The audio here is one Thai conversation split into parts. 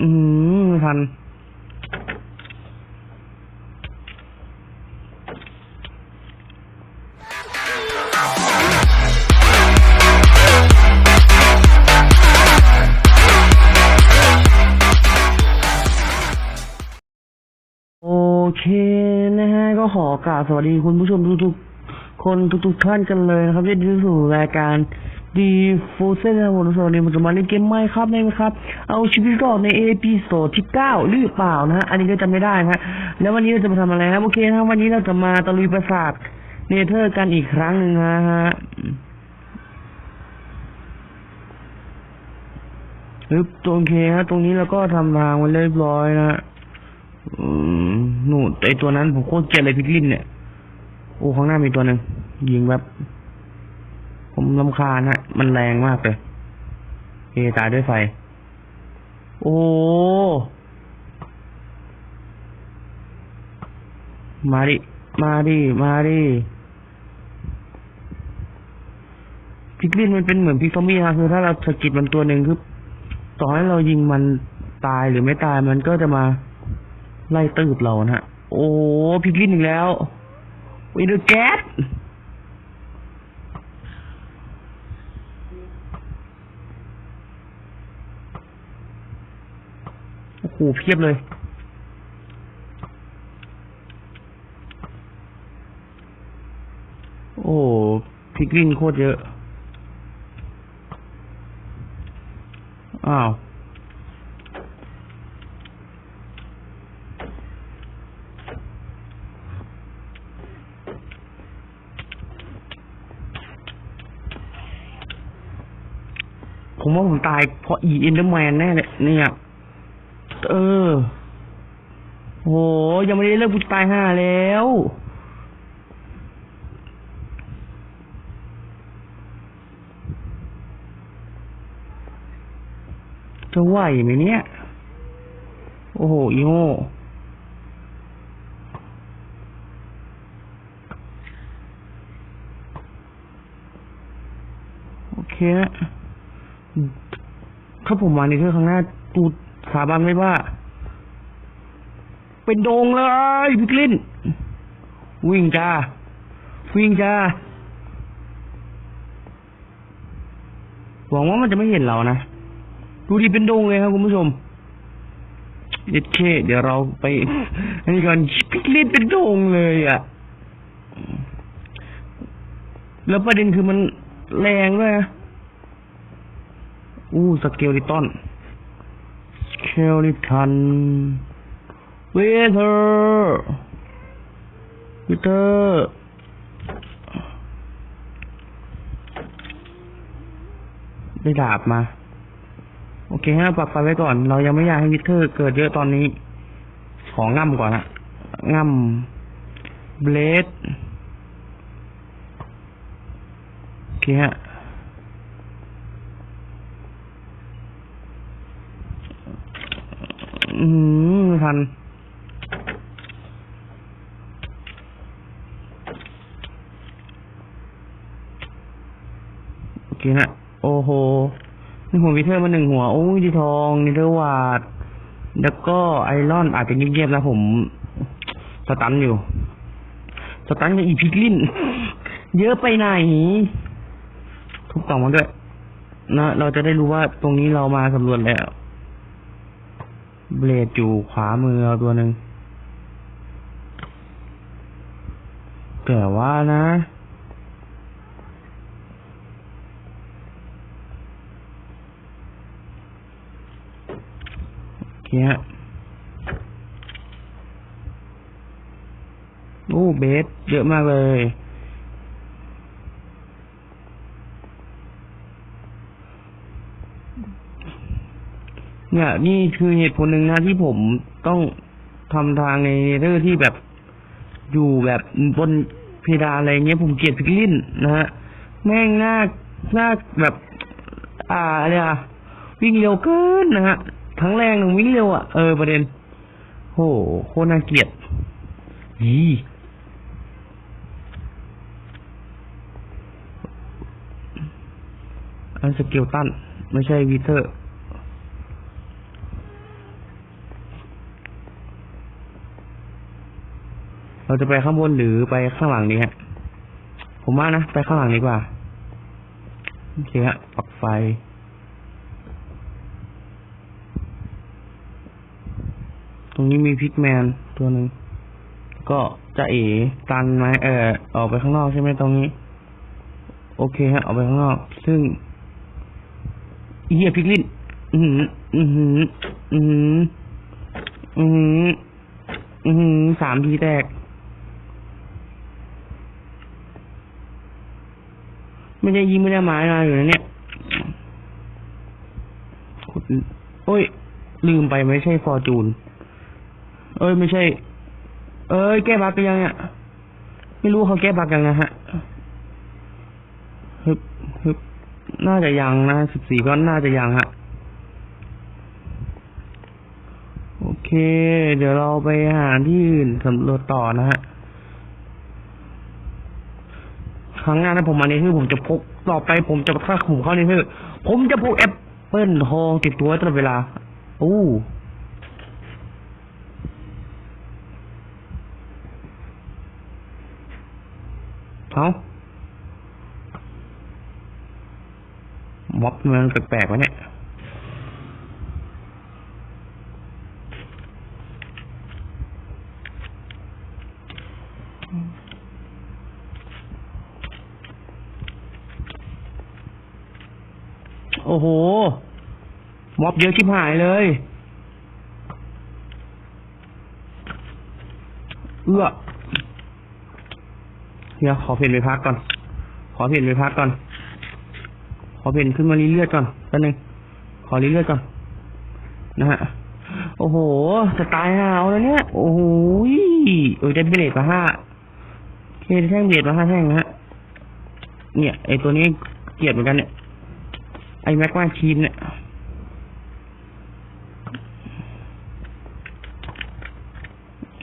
อืมไม่ทันโอเคนะฮะก็ขอกราบสวัสดีคุณผู้ชมทุกๆ คนทุกๆท่านกันเลยนะครับที่ด้สู่รายการ ดีฟูเซนนะผมสวัสดีผมจะมาเล่นเกมไม่ครับไม่ครับ เอาชีวิตรอดในเอพิโซดที่เก้าหรือเปล่านะฮะอันนี้ก็จำไม่ได้นะฮะแล้ววันนี้เราจะมาทำอะไรครับโอเคนะครับวันนี้เราจะมาตะลุยปราสาทเนเธอร์กันอีกครั้งหนึ่งนะฮะฮึบตรงเคฮะตรงนี้เราก็ทำทางไว้เรียบร้อยนะฮะอืมนู่นไอตัวนั้นผมโคตรเกลียดเลยพิกลินเนี่ยโอ้ข้างหน้ามีตัวหนึ่งยิงแบบ ผมลำคาญฮะ มันแรงมากเลยเอตายด้วยไฟ โอ้ มาดิ มาดิ มาดิพิกลินมันเป็นเหมือนพิกซอมบี้นะคือถ้าเราสะกิดมันตัวหนึ่งคือต่อให้เรายิงมันตายหรือไม่ตายมันก็จะมาไล่ตืบเรานะฮะ โอ้พิกลินอีกแล้ววินดูแก๊สโอ้โหเพียบเลย โอ้พิกลินโคตรเยอะ อ้าว ผมว่าผมตายเพราะอีเอนเดอร์แมนแน่เลยเนี่ย เออ โห ยังไม่ได้เลิกกูตายห่าแล้ว จะไหวไหมเนี่ย โอ้โห อีโง่โอเคฮะถ้าผมมาในเทือกข้างหน้าตู สาบานไม่ว่า เป็นโดงเลยพิกลินวิ่งจ้า วิ่งจ้า หวังว่ามันจะไม่เห็นเรานะ ดูดีเป็นโดงเลยครับคุณผู้ชมเด็ดเค เดี๋ยวเราไปอันนี้ก่อนพิกลินเป็นโดงเลยอะ แล้วประเด็นคือมันแรงด้วยนะอู้สเกลลิตัน เกลลิตันเวเธอร์เวเธอร์ได้ดาบมา โอเคฮะปรับไปไว้ก่อน เรายังไม่อยากให้วิเทอร์เกิดเยอะตอนนี้ ของง่ำก่อนนะง่ำเบลดโอเคฮะ อืมไม่ทันโอเคฮะโอ้โหนี่หัววิเทอร์มาหนึ่งหัว โอ้ยดีทองนิเทอร์วาดแล้วก็ไอรอนอาจจะเงียบๆนะผมสตันอยู่ สตันกับอีพิกลิน เยอะไปไหนทุบกล่องมาด้วยนะเราจะได้รู้ว่าตรงนี้เรามาสำรวจแล้ว เบลดอยู่ขวามือเราตัวหนึ่งแต่ว่านะ โอเคฮะโอ้เบสเยอะมากเลย เนี่ยนี่คือเหตุผลหนึ่งนะที่ผมต้องทำทางในเนเธอร์ที่แบบอยู่แบบบนเพดานอะไรเงี้ยผมเกลียดพิกลินนะฮะแม่งหน้าหน้าแบบ อ่าอะไรอะวิ่งเร็วเกินนะฮะทั้งแรงทั้งวิ่งเร็วอะเออประเด็นโหโคตรน่าเกลียดยี่อันสเกลตันไม่ใช่วิเทอร์ เราจะไปข้างบนหรือไปข้างหลังดีฮะ ผมว่านะ ไปข้างหลังดีกว่าโอเคฮะปักไฟ ตรงนี้มีพิกแมนตัวหนึ่ง ก็จะเอ๋ตันไหมเออออกไปข้างนอกใช่ไหมตรงนี้ โอเคฮะ ออกไปข้างนอก ซึ่งเฮียพิกลินอือหืออือหืออือหืออือหืออือหือสามทีแตก ไม่ได้ยิงไม่ได้หมายมาอยู่นะเนี่ยโอ้ย ลืมไปไม่ใช่ฟอร์จูน เอ้ยไม่ใช่ เอ้ยแก้บักกันยังเนี่ยไม่รู้เขาแก้บักยังนะฮะฮึบฮึบน่าจะยังนะสิบสี่ก็น่าจะยังฮะโอเค เดี๋ยวเราไปหาที่อื่นสำรวจต่อนะฮะ ครั้งหน้าถ้าผมมาในที่ผมจะพกต่อไปผมจะถ้าผมเข้าในที่ผมจะพกแอปเปิลทองติดตัวตลอดเวลาอู้เอาม็อบมันแปลกๆวะเนี่ย โอ้โห ม็อบเยอะชิบหายเลย เอื้อเดี๋ยวขอเพนไปพักก่อน ขอเพนไปพักก่อน ขอเพนขึ้นมารีเลือดก่อนแป๊บนึงขอรีเลือดก่อน นะฮะ โอ้โห จะตายหาวแล้วเนี่ย โอ้โหยเออได้เบลดมาห้าเคแท่งเบลดมาห้าแท่งนะฮะ เนี่ยไอตัวนี้เกลียดเหมือนกันเนี่ย ไอแม็กมาชีนเนี่ย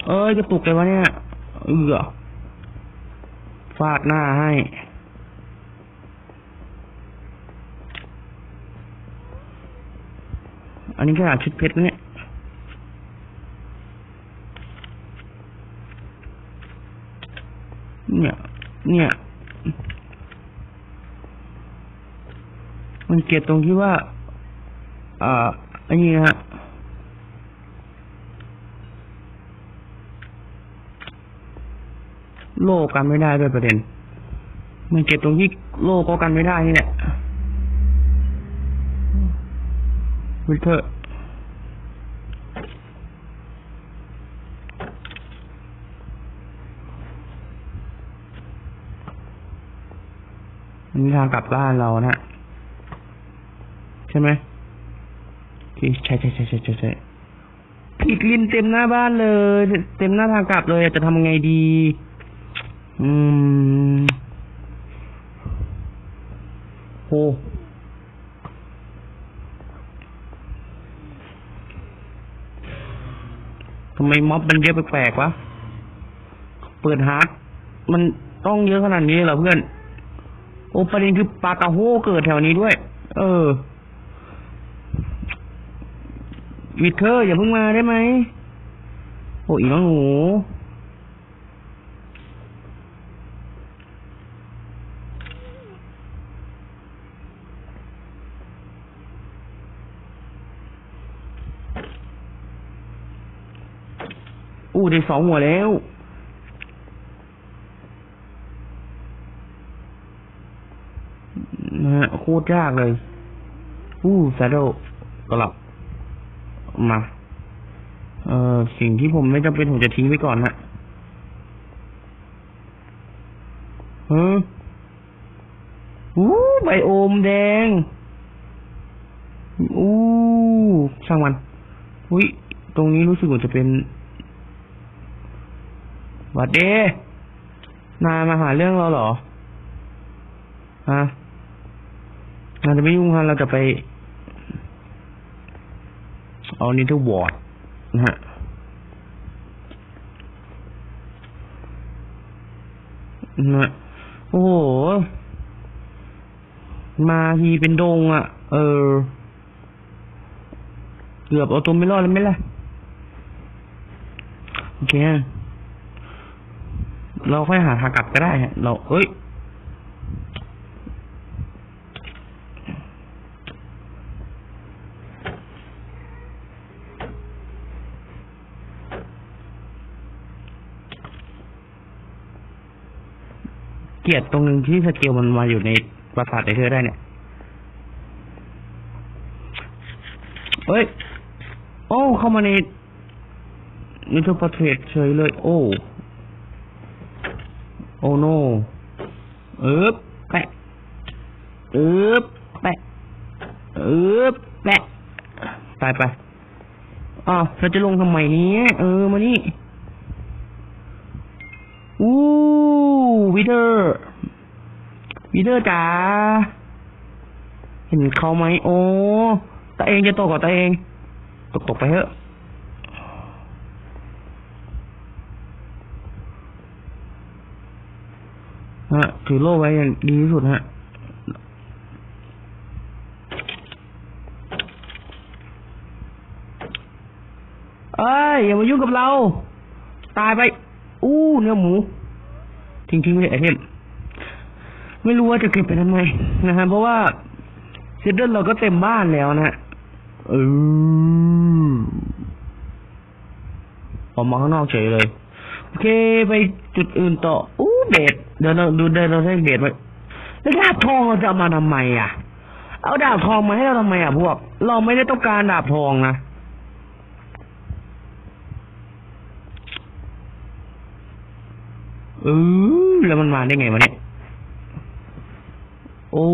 เอ้ยจะตุกเลยวะเนี่ย เอือฟาดหน้าให้ อันนี้ก็อาชุดเพชรนะเนี่ยเนี่ย เนี่ย มันเกลียดตรงที่ว่า อ่า อันนี้ฮะ โลกันไม่ได้ด้วยประเด็นมันเก็บตรงที่โลกก็กันไม่ได้นี่แหละวิเทอร์อันนี้ทางกลับบ้านเรานะใช่ไหมใช่ใช่ใช่ใช่ใช่ใช่อีกลินเต็มหน้าบ้านเลย เต็มหน้าทางกลับเลยจะทำยังไงดี อืมโหทำไมม็อบมันเยอะแปลกๆวะ เปิดฮาร์ดมันต้องเยอะขนาดนี้เหรอเพื่อน โอ้ประเด็นคือปลากระโฮเกิดแถวนี้ด้วย เออวิดเธอร์อย่าเพิ่งมาได้ไหม โอ้อีน้องหนู ได้สองหัวแล้ว นะฮะโคตรยากเลย อู้ซาโดกลับ มา เอ่อ สิ่งที่ผมไม่จำเป็นผมจะทิ้งไว้ก่อนฮะเฮ้ออู้ไบโอมแดง อู้ช่างมันอุ้ย ตรงนี้รู้สึกว่าจะเป็น วัดเดนายมาหาเรื่องเราเหรอฮะนายจะไม่ยุ่งฮะเราจะไป เอานิทวอร์ดนะฮะนะฮะโอ้โห มาทีเป็นดงอะ เออ เกือบเอาตัวไม่รอดแล้วไหมล่ะ โอเค เราค่อยหาทางกลับก็ได้ฮะ เราเอ้ย เกียดตรงนึงที่สเกลมันมาอยู่ในปราสาทไอเธอได้เนี่ย เฮ้ย โอ้ เข้ามาในนิทรรศประเทศเฉยเลย โอ้ โอ้โนเอ๊บแปะเอ๊บแปะเอ๊บแปะตายไปอ้าวเราจะลงทำไมเนี้ยเออมานี่อู้วิเดอร์วิเดอร์จ๋าเห็นเขาไหมโอ้ตาเองจะตกกับตาเอง ตกตกไปเถอะ ฮะ ถือโล่ไว้อย่างดีที่สุดฮะเอ้ยอย่ามายุ่งกับเรา ตายไป อู้เนื้อหมูทิ้งทิ้งไว้ไอเทมไม่รู้ว่าจะเก็บไปทำไมนะฮะเพราะว่าเซดเดิลเราก็เต็มบ้านแล้วนะเออออกมาข้างนอกเฉยเลย โอเค ไปจุดอื่นต่อ อู้เบด เดี๋ยวเราดูเดินเราใช้เบดไว้แล้วดาบทองเราจะเอามาทำไมอะ เอาดาบทองมาให้เราทำไมอะพวก เราไม่ได้ต้องการดาบทองนะเออแล้วมันมาได้ไงวะเนี่ย โอ้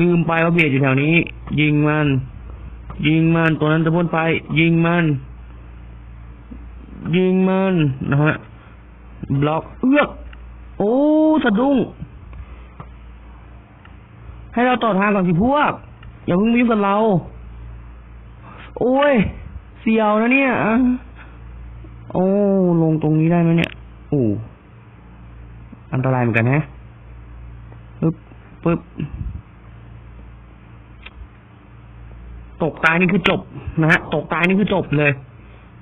ลืมไปว่าเบียดอยู่แถวนี้ ยิงมัน ยิงมัน ตัวนั้นตะพ่นไป ยิงมัน ยิงมันนะฮะ บล็อกเอื้อก อ้สะดุ้ง ให้เราต่อทางก่อนสิพวก อย่าเพิ่งมายุ่งกับเรา โอ้ย เสียวนะเนี่ยโอ้ลงตรงนี้ได้ไหมเนี่ยโอ้อันตรายเหมือนกันฮะปึ๊บปึ๊บตกตายนี่คือจบนะฮะ ตกตายนี่คือจบเลย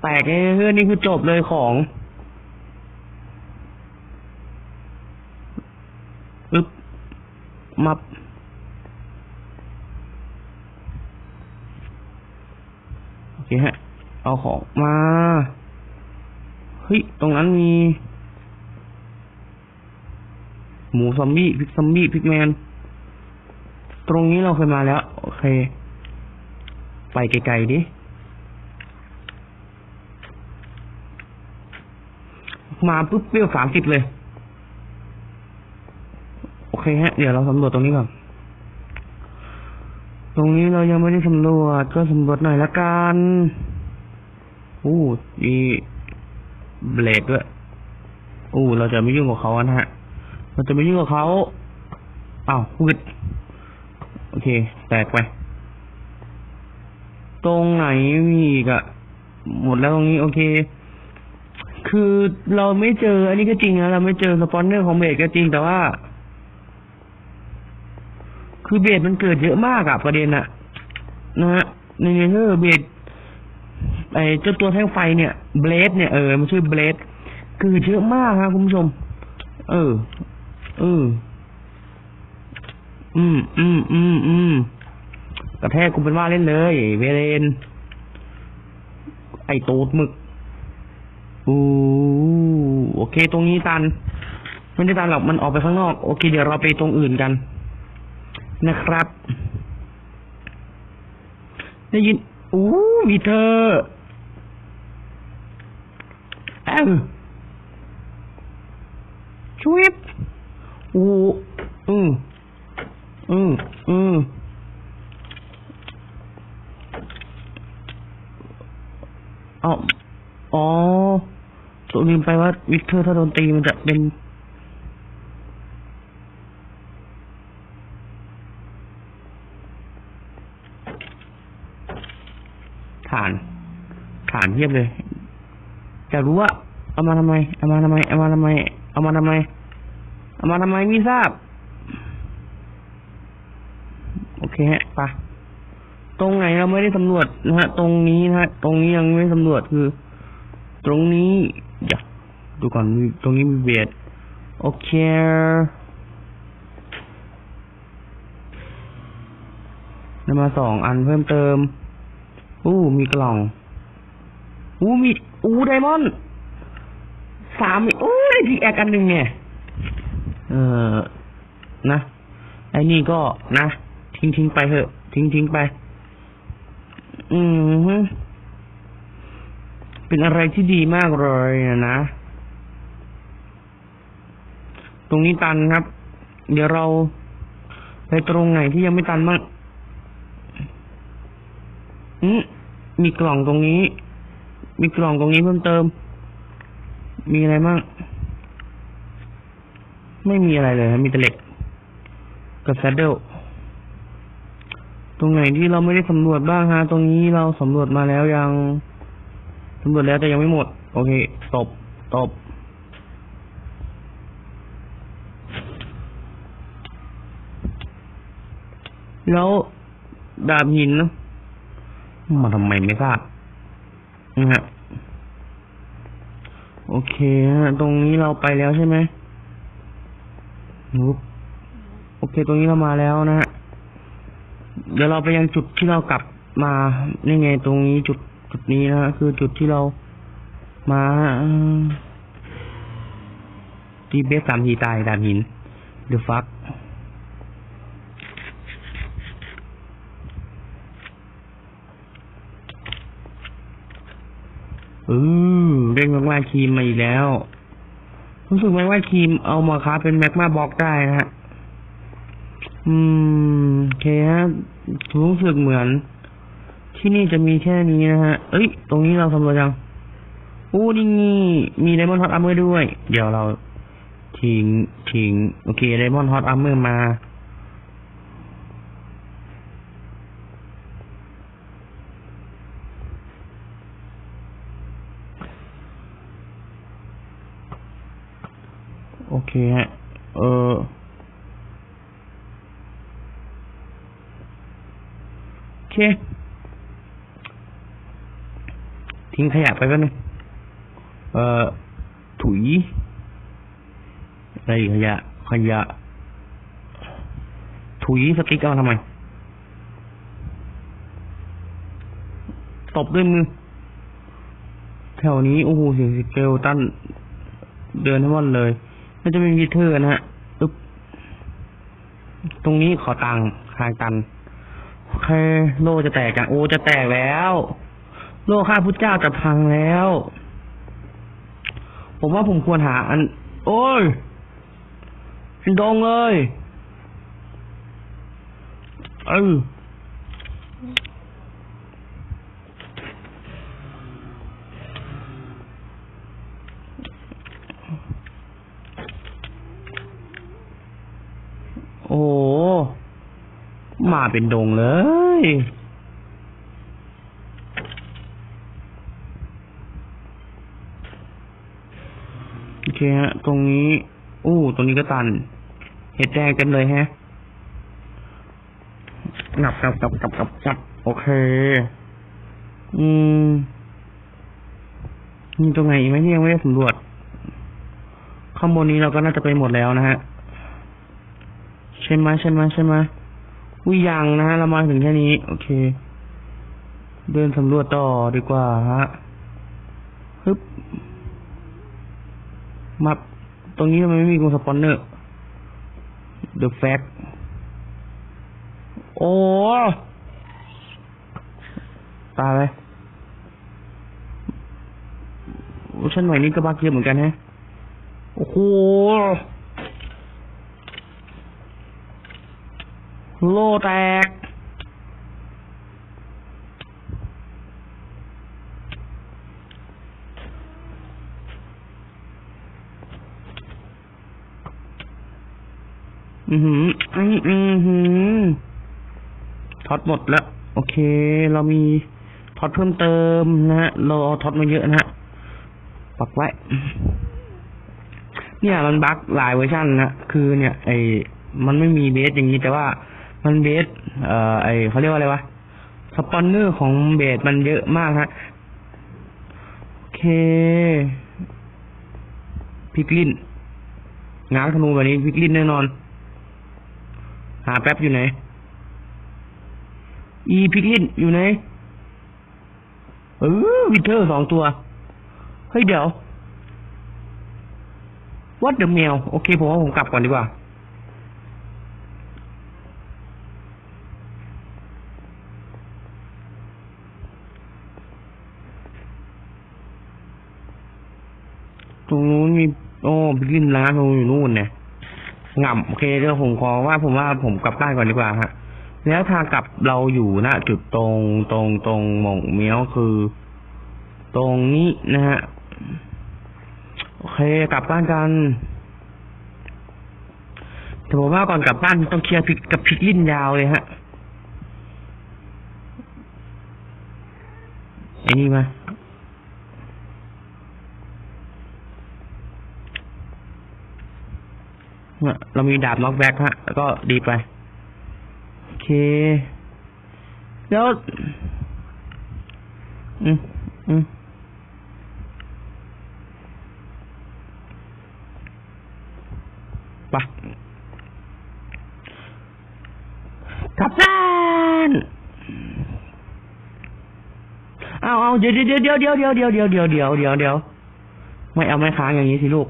แตกเพื่อนนี่คือจบเลยของปึ๊บ มับ โอเคฮะ เอาของมา เฮ้ย ตรงนั้นมี หมูซอมบี้พิกซอมบี้พิกแมน ตรงนี้เราเคยมาแล้ว โอเค ไปไกลๆดิมาปุ๊บเปรี้ยวสามสิบเลย เคฮะ เดี๋ยวเราสำรวจตรงนี้ก่อน ตรงนี้เรายังไม่ได้สำรวจ ก็สำรวจหน่อยละกันอู้มีเบลดด้วยอู้เราจะไม่ยุ่งกับเขานะฮะ เราจะไม่ยุ่งกับเขาอ้าววึดโอเค แตกไป ตรงไหนมีอีกอะหมดแล้วตรงนี้ โอเค คือเราไม่เจอ อันนี้ก็จริงนะเราไม่เจอสปอนเนอร์ของเบสก็จริงแต่ว่า คือเบสมันเกิดเยอะมากอะประเด็นอะนะฮะในเนเธอร์เบสไอเจ้าตัวแท่งไฟเนี่ยเบลดเนี่ยเออมันชื่อเบลดเกิดเยอะมากครับคุณผู้ชม เออ เออ อืมอืมอืมอืมกระแทกกูเป็นว่าเล่นเลยเวเรนไอตูดมึกอู้โอเค ตรงนี้ตัน ไม่ได้ตันหรอกมันออกไปข้างนอก โอเค เดี๋ยวเราไปตรงอื่นกัน นะครับ ได้ยินอู้มีเธอเอ้าช่วยอู้อืมอืมอืมอาอ๋อตัวลืมไปว่าวิกเตอร์ถ้าโดนตีมันจะเป็น ฐาน ฐานเทียบเลย จะรู้ว่าเอามาทำไม เอามาทำไม เอามาทำไม เอามาทำไม เอามาทำไมไม่ทราบ โอเคฮะไปะตรงไหนเราไม่ได้สำรวจนะฮะ ตรงนี้นะฮะ ตรงนี้ยังไม่ได้สำรวจคือ ตรงนี้อย่าดูก่อนตรงนี้มีเบสโอเคได้มาสองอันเพิ่มเติม อู้มีกล่อง อู้มีอู้ไดมอนด์สามอีกอู้ได้ทีแอกอันหนึ่งเนี่ยเออนะไอ้นี่ก็นะ ทิ้งทิ้งไปเถอะ ทิ้งทิ้งไป อืมเป็นอะไรที่ดีมากเลยนะ ตรงนี้ตันครับ เดี๋ยวเราไปตรงไหนที่ยังไม่ตันบ้าง อืมมีกล่องตรงนี้ มีกล่องตรงนี้เพิ่มเติม มีอะไรบ้าง ไม่มีอะไรเลยครับมีแต่เหล็กกับแซดเดิลตรงไหนที่เราไม่ได้สำรวจบ้างฮะ ตรงนี้เราสำรวจมาแล้วยังสำรวจแล้วแต่ยังไม่หมด โอเค ตบ ตบ แล้วดาบหินเนอะ มาทำไมไม่ทราบนะฮะโอเคฮะตรงนี้เราไปแล้วใช่ไหมโอเค ตรงนี้เรามาแล้วนะฮะเดี๋ยวเราไปยังจุดที่เรากลับมานี่ไง ตรงนี้จุดจุดนี้นะฮะคือจุดที่เรามาทีเบสสามทีตายดาบหินเดอะฟัก อืมเด้งแมกมาครีมมาอีกแล้ว รู้สึกแมกมาครีมเอามาค้าเป็นแมกมาบล็อกได้นะฮะ อืมโอเคฮะรู้สึกเหมือน ที่นี่จะมีแค่นี้นะฮะ เอ้ย ตรงนี้เราสำรวจยังอู้นี่มีไดมอนด์ฮอตอาร์เมอร์ด้วย เดี๋ยวเราทิ้งทิ้งโอเคไดมอนด์ฮอตอาร์เมอร์มา เคฮะ เออโอเค ทิ้งขยะไปแป๊บนึง เอ่อ ถุย อะไรขยะ ขยะ ถุยสติ๊กเอาทำไม ตบด้วยมือ แถวนี้ โอ้โหเสียงสเกลตันเดินทั้งวันเลย น่จะเป็นวิเทอร์นะฮะอึ๊บตรงนี้ขอตังค์คายตันโอเคโลจะแตกกันโอ้จะแตกแล้ว โลข้าพุทธเจ้าจะพังแล้ว ผมว่าผมควรหาอัน โอ้ยเป็นดงเลยเออโอ้โหมาเป็นดงเลย โอเคฮะ ตรงนี้ อู้ ตรงนี้ก็ตัน เห็ดแดงเต็มเลยฮะงับงับงับงับงับงับโอเค อืมมีตรงไหนอีกไหมที่ยไม่ได้สำรวจ ข้างบนนี้เราก็น่าจะไปหมดแล้วนะฮะ ใช่ไหมใช่ไหมใช่ไหม อุ้ยยังนะฮะเรามาถึงแค่นี้ โอเค เดินสำรวจต่อดีกว่าฮะฮึบมาตรงนี้ทำไมไม่มีกรงสปอนเนอร์ The Fact โอ้ตายเลยโอ้ชั้นใหม่นี้ก็บักเยอะเหมือนกันฮะ โอ้โห โลแตก อือหือ อืออือหือท็อตหมดแล้ว โอเค เรามีท็อตเพิ่มเติมนะฮะ เราเอาท็อตมาเยอะนะฮะ ปักไว้ เนี่ยมันบั๊กหลายเวอร์ชันนะ คือเนี่ย ไอมันไม่มีเบสอย่างนี้แต่ว่า มันเบสเอ่อไอเขาเรียกว่าอะไรวะสปอนเนอร์ของเบสมันเยอะมากฮะโอเคพิกลินง้างธนูแบบนี้พิกลินแน่นอน หาแป๊บอยู่ไหน อีพิกลินอยู่ไหนเออวิเทอร์สองตัว เฮ้ยเดี๋ยววัดเดอะแมว โอเคผมว่าผมกลับก่อนดีกว่า ตรงนู้นมี โอ้บิลลินร้านอยู่นู่นเนี่ยง่ำโอเคเดี๋ยวผมขอว่าผมว่าผมกลับบ้านก่อนดีกว่าฮะแล้วทางกลับเราอยู่ณจุดตรงตรงตรงหม่องเมียวคือ ตรงนี้นะฮะโอเค กลับบ้านกันแต่ผมว่าก่อนกลับบ้านต้องเคลียร์พิกกับพิกลิ้นยาวเลยฮะไอ้นี่มา เรามีดาบน็อกแบ็กฮะ แล้วก็ดีไป โอเค แล้ว อืมอืมไปกลับบ้านเอาเอาเดียวเดี๋ยวเดี๋ยวเดี๋ยวเดี๋ยวเดี๋ยวเดี๋ยวเดี๋ยวเดี๋ยวเดี๋ยวเดี๋ยวไม่เอาไม่ค้างอย่างนี้สิลูก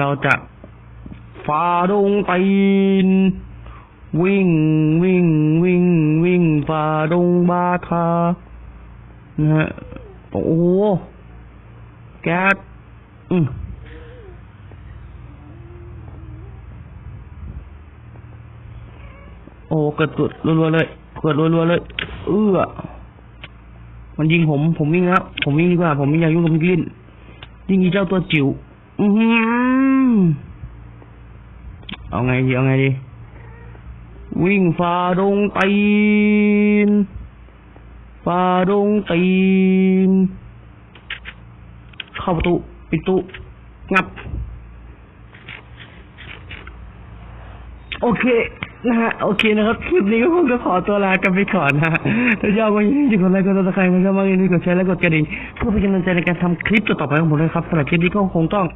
เราจะฝ่าดงตีนวิ่งวิ่งวิ่งวิ่งฝ่าดงบาทานะฮะโอ้โหแก๊สอืมโอ้เกิดสุดรัวๆเลยเกิดรัวๆเลย เอื้อมันยิงผม ผมวิ่งแล้ว ผมวิ่งดีกว่า ผมไม่อยากยุ่งกับมิกลินยิงอีเจ้าตัวจิ๋ว เอาไงดีเอาไงดี วิ่งฝ่าดงตีนฝ่าดงตีน เข้าประตู ปิดประตูงับ โอเค นะฮะโอเคนะครับคลิปนี้ก็คงจะขอตัวลากันไปก่อนนะฮะถ้าชอบก็อย่าลืมกดไลค์กดติดตามกันมาอย่าลืมกดแชร์และกดกระดิ่งเพื่อเป็นกำลังใจในการทำคลิปต่อไปของผมด้วยครับสำหรับคลิปนี้ก็คงต้อง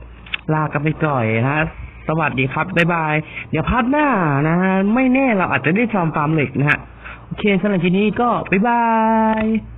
ลากันไปก่อนนะฮะสวัสดีครับบ๊ายบาย เดี๋ยวพาร์ทหน้านะฮะไม่แน่เราอาจจะได้ทำฟาร์มเหล็กนะฮะโอเคสำหรับคลิปนี้ก็บ๊ายบาย